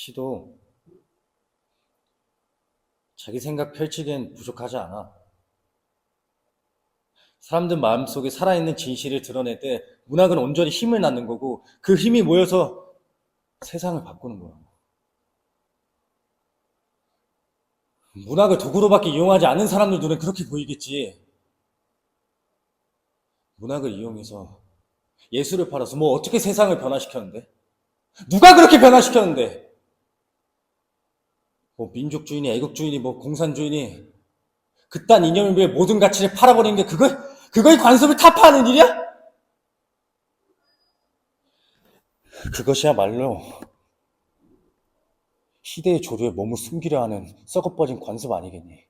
시도 자기 생각 펼치기엔 부족하지 않아. 사람들 마음속에 살아있는 진실을 드러낼 때 문학은 온전히 힘을 낳는 거고 그 힘이 모여서 세상을 바꾸는 거야. 문학을 도구로밖에 이용하지 않는 사람들 눈에 그렇게 보이겠지. 문학을 이용해서 예술을 팔아서 뭐 어떻게 세상을 변화시켰는데? 누가 그렇게 변화시켰는데? 뭐 민족주의니 애국주의니 뭐 공산주의니 그딴 이념을 위해 모든 가치를 팔아버리는 게 그거 그거의 관습을 타파하는 일이야? 그것이야말로 시대의 조류에 몸을 숨기려 하는 썩어버진 관습 아니겠니?